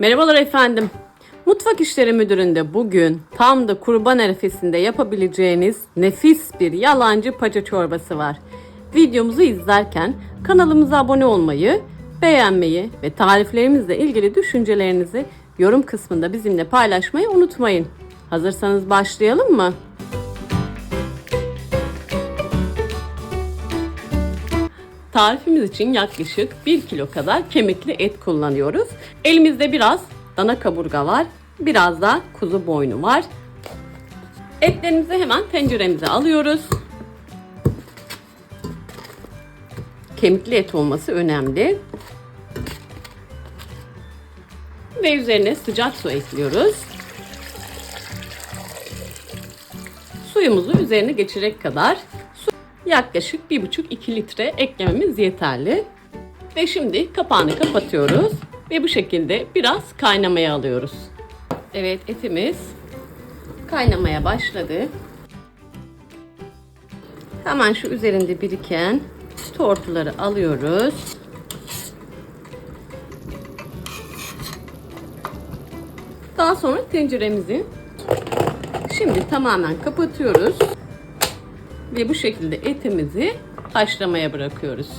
Merhabalar efendim. Mutfak İşleri Müdürü'nde bugün tam da kurban arifesinde yapabileceğiniz nefis bir yalancı paça çorbası var. Videomuzu izlerken kanalımıza abone olmayı, beğenmeyi ve tariflerimizle ilgili düşüncelerinizi yorum kısmında bizimle paylaşmayı unutmayın. Hazırsanız başlayalım mı? Tarifimiz için yaklaşık 1 kilo kadar kemikli et kullanıyoruz. Elimizde biraz dana kaburga var. Biraz da kuzu boynu var. Etlerimizi hemen tenceremize alıyoruz. Kemikli et olması önemli. Ve üzerine sıcak su ekliyoruz. Suyumuzu üzerine geçecek kadar yaklaşık 1,5-2 litre eklememiz yeterli. Ve şimdi kapağını kapatıyoruz ve bu şekilde biraz kaynamaya alıyoruz. Evet etimiz kaynamaya başladı. Hemen şu üzerinde biriken tortuları alıyoruz. Daha sonra tenceremizi şimdi tamamen kapatıyoruz. Ve bu şekilde etimizi haşlamaya bırakıyoruz.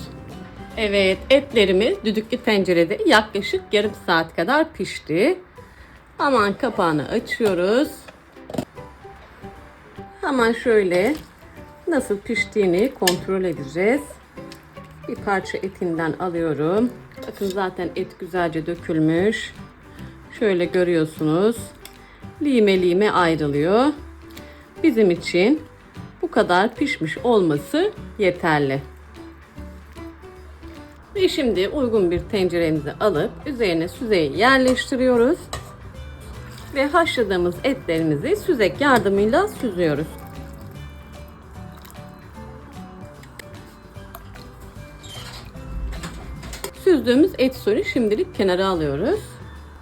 Evet etlerimiz düdüklü tencerede yaklaşık yarım saat kadar pişti. Hemen kapağını açıyoruz. Hemen şöyle nasıl piştiğini kontrol edeceğiz. Bir parça etinden alıyorum. Bakın zaten et güzelce dökülmüş. Şöyle görüyorsunuz. Lime lime ayrılıyor. Bizim için bu kadar pişmiş olması yeterli. Ve şimdi uygun bir tenceremizi alıp üzerine süzeyi yerleştiriyoruz. Ve haşladığımız etlerimizi süzek yardımıyla süzüyoruz. Süzdüğümüz et suyunu şimdilik kenara alıyoruz.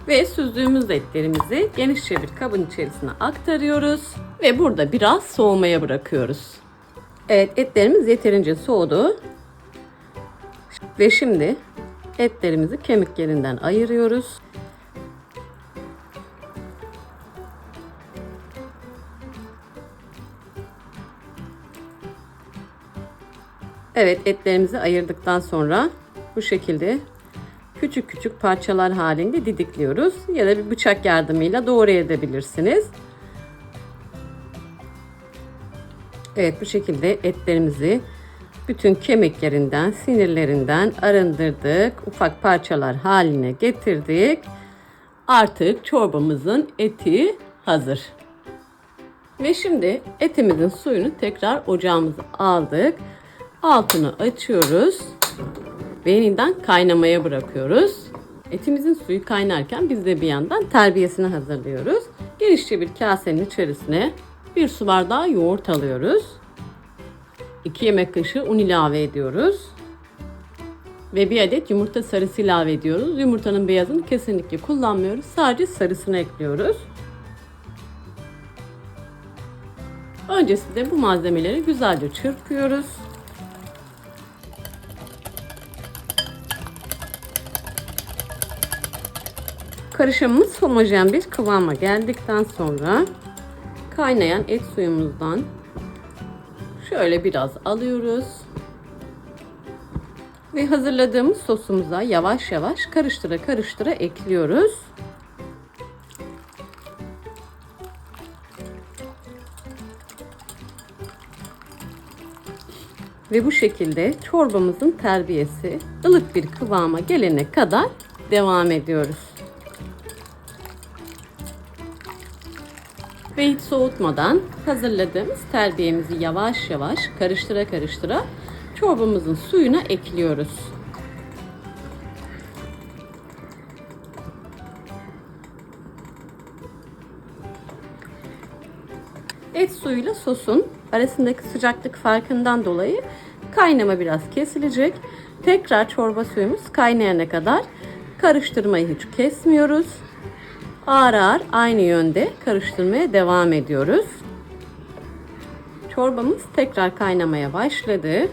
Ve süzdüğümüz etlerimizi genişçe bir kabın içerisine aktarıyoruz. Ve burada biraz soğumaya bırakıyoruz. Evet etlerimiz yeterince soğudu. Ve şimdi etlerimizi kemiklerinden ayırıyoruz. Evet etlerimizi ayırdıktan sonra bu şekilde küçük küçük parçalar halinde didikliyoruz ya da bir bıçak yardımıyla doğrayabilirsiniz. Evet bu şekilde etlerimizi bütün kemiklerinden, sinirlerinden arındırdık. Ufak parçalar haline getirdik. Artık çorbamızın eti hazır. Ve şimdi etimizin suyunu tekrar ocağımıza aldık. Altını açıyoruz ve yeniden kaynamaya bırakıyoruz. Etimizin suyu kaynarken biz de bir yandan terbiyesini hazırlıyoruz. Genişçe bir kasenin içerisine bir su bardağı yoğurt alıyoruz. 2 yemek kaşığı un ilave ediyoruz. Ve bir adet yumurta sarısı ilave ediyoruz. Yumurtanın beyazını kesinlikle kullanmıyoruz. Sadece sarısını ekliyoruz. Öncesinde bu malzemeleri güzelce çırpıyoruz. Karışımımız homojen bir kıvama geldikten sonra kaynayan et suyumuzdan şöyle biraz alıyoruz. Ve hazırladığımız sosumuza yavaş yavaş karıştıra karıştıra ekliyoruz. Ve bu şekilde çorbamızın terbiyesi ılık bir kıvama gelene kadar devam ediyoruz. Ve hiç soğutmadan hazırladığımız terbiyemizi yavaş yavaş karıştıra karıştıra çorbamızın suyuna ekliyoruz. Et suyuyla sosun arasındaki sıcaklık farkından dolayı kaynama biraz kesilecek. Tekrar çorba suyumuz kaynayana kadar karıştırmayı hiç kesmiyoruz ağır ağır aynı yönde karıştırmaya devam ediyoruz. Çorbamız tekrar kaynamaya başladı.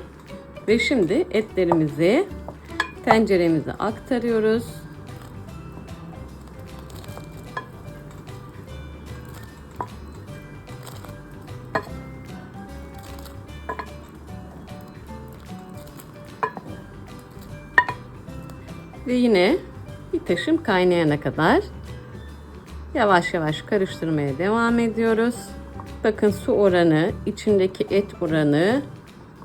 Ve şimdi etlerimizi tenceremize aktarıyoruz. Ve yine bir taşım kaynayana kadar yavaş yavaş karıştırmaya devam ediyoruz. Bakın su oranı, içindeki et oranı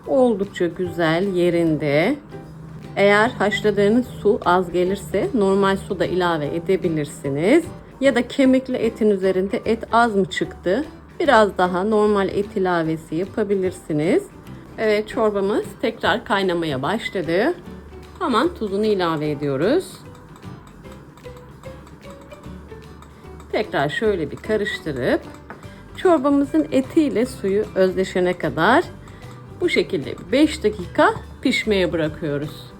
oldukça güzel yerinde. Eğer haşladığınız su az gelirse normal su da ilave edebilirsiniz. Ya da kemikli etin üzerinde et az mı çıktı? Biraz daha normal et ilavesi yapabilirsiniz. Evet çorbamız tekrar kaynamaya başladı. Hemen tuzunu ilave ediyoruz. Tekrar şöyle bir karıştırıp çorbamızın etiyle suyu özleşene kadar bu şekilde 5 dakika pişmeye bırakıyoruz.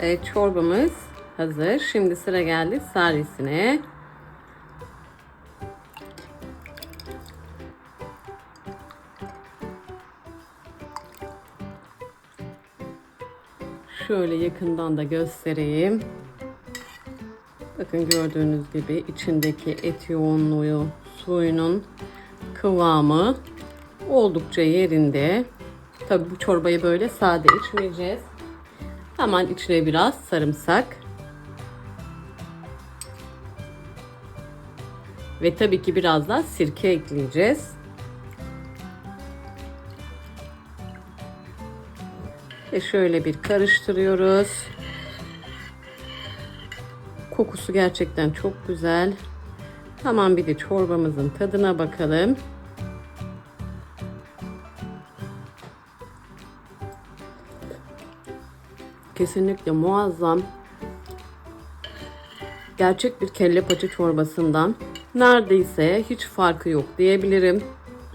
Evet çorbamız hazır. Şimdi sıra geldi servisine. Şöyle yakından da göstereyim. Bakın gördüğünüz gibi içindeki et yoğunluğu, suyunun kıvamı oldukça yerinde. Tabi bu çorbayı böyle sade içmeyeceğiz. Hemen içine biraz sarımsak. Ve tabii ki biraz da sirke ekleyeceğiz. Ve şöyle bir karıştırıyoruz. Kokusu gerçekten çok güzel. Tamam bir de çorbamızın tadına bakalım. Kesinlikle muazzam. Gerçek bir kelle paça çorbasından neredeyse hiç farkı yok diyebilirim.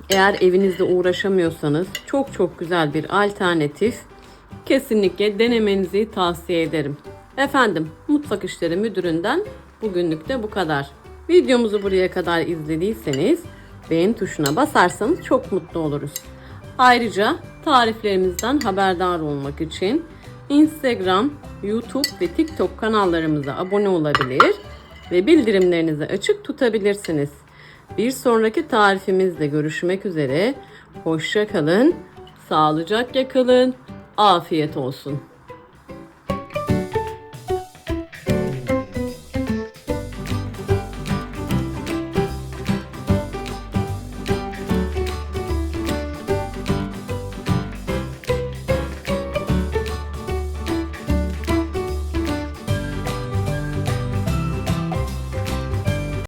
Eğer evinizde uğraşamıyorsanız çok çok güzel bir alternatif. Kesinlikle denemenizi tavsiye ederim. Efendim, Mutfak İşleri Müdürü'nden bugünlük de bu kadar. Videomuzu buraya kadar izlediyseniz beğen tuşuna basarsanız çok mutlu oluruz. Ayrıca tariflerimizden haberdar olmak için Instagram, YouTube ve TikTok kanallarımıza abone olabilir ve bildirimlerinizi açık tutabilirsiniz. Bir sonraki tarifimizde görüşmek üzere. Hoşça kalın, sağlıcakla kalın, afiyet olsun.